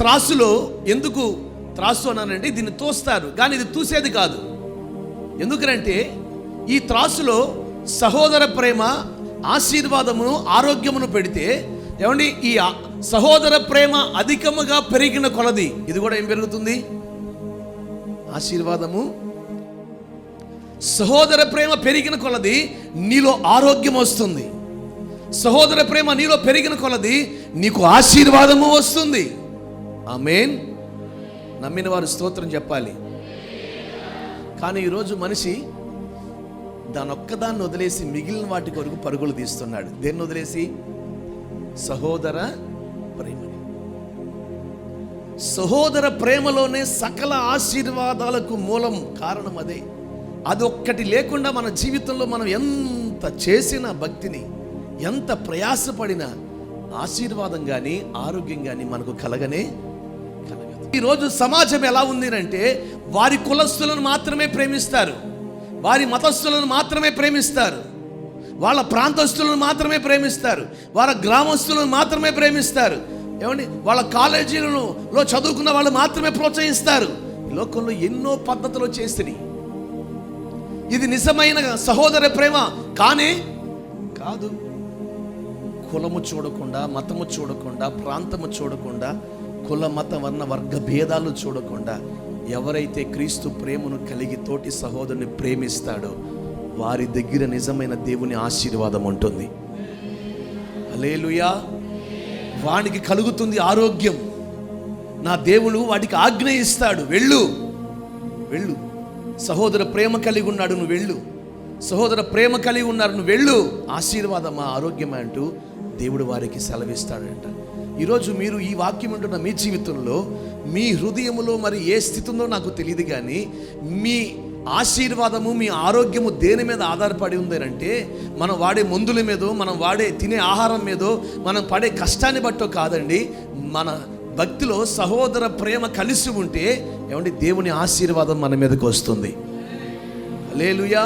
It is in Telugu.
త్రాసులో ఎందుకు త్రాసు అన్నానంటే దీన్ని తోస్తారు కానీ ఇది తూసేది కాదు. ఎందుకనంటే ఈ త్రాసులో సహోదర ప్రేమ ఆశీర్వాదమును ఆరోగ్యమును పెడితే ఏమండి ఈ సహోదర ప్రేమ అధికముగా పెరిగిన కొలది ఇది కూడా ఏం పెరుగుతుంది? ఆశీర్వాదము. సహోదర ప్రేమ పెరిగిన కొలది నీలో ఆరోగ్యం వస్తుంది. సహోదర ప్రేమ నీలో పెరిగిన కొలది నీకు ఆశీర్వాదము వస్తుంది. ఆమేన్. నమ్మిన వారు స్తోత్రం చెప్పాలి. కానీ ఈరోజు మనిషి దాని ఒక్కదాన్ని వదిలేసి మిగిలిన వాటి కొరకు పరుగులు తీస్తున్నాడు. దేన్ని వదిలేసి? సహోదర ప్రేమ సహోదర ప్రేమలోనే సకల ఆశీర్వాదాలకు మూలం కారణం అదే. అది ఒక్కటి లేకుండా మన జీవితంలో మనం ఎంత చేసిన భక్తిని ఎంత ప్రయాసపడినా ఆశీర్వాదం కానీ ఆరోగ్యం కానీ మనకు కలగనే ఈరోజు సమాజం ఎలా ఉంది అంటే వారి కులస్తులను మాత్రమే ప్రేమిస్తారు. వారి మతస్థులను మాత్రమే ప్రేమిస్తారు. వాళ్ళ ప్రాంతస్తులను మాత్రమే ప్రేమిస్తారు. వాళ్ళ గ్రామస్తులను మాత్రమే ప్రేమిస్తారు. ఏమండి? వాళ్ళ కాలేజీలను లో చదువుకున్న వాళ్ళు మాత్రమే ప్రోత్సహిస్తారు. లోకంలో ఎన్నో పద్ధతులు చేసినాయి ఇది నిజమైన సహోదర ప్రేమ కానీ కాదు. కులము చూడకుండా మతము చూడకుండా ప్రాంతము చూడకుండా కుల మత వర్ణ వర్గ భేదాలు చూడకుండా ఎవరైతే క్రీస్తు ప్రేమను కలిగి తోటి సహోదరుని ప్రేమిస్తాడో వారి దగ్గర నిజమైన దేవుని ఆశీర్వాదం ఉంటుంది. అలేలుయా వానికి కలుగుతుంది ఆరోగ్యం. నా దేవుడు వాటికి ఆజ్ఞ ఇస్తాడు. వెళ్ళు. వెళ్ళు. సహోదర ప్రేమ కలిగి ఉన్నాడు నువ్వు వెళ్ళు. సహోదర ప్రేమ కలిగి ఉన్నారు నువ్వు వెళ్ళు. ఆశీర్వాదమా ఆరోగ్యమా అంటూ దేవుడు వారికి సెలవిస్తాడంట. ఈరోజు మీరు ఈ వాక్యం ఉంటున్న మీ జీవితంలో మీ హృదయములో మరి ఏ స్థితి ఉందో నాకు తెలియదు కానీ మీ ఆశీర్వాదము మీ ఆరోగ్యము దేని మీద ఆధారపడి ఉంది అంటే మనం వాడే మందుల మీదో మనం వాడే తినే ఆహారం మీదో మనం పడే కష్టాన్ని బట్టో కాదండి మన భక్తిలో సహోదర ప్రేమ కలిసి ఉంటే ఏమంటే దేవుని ఆశీర్వాదం మన మీదకి వస్తుంది. లేలుయా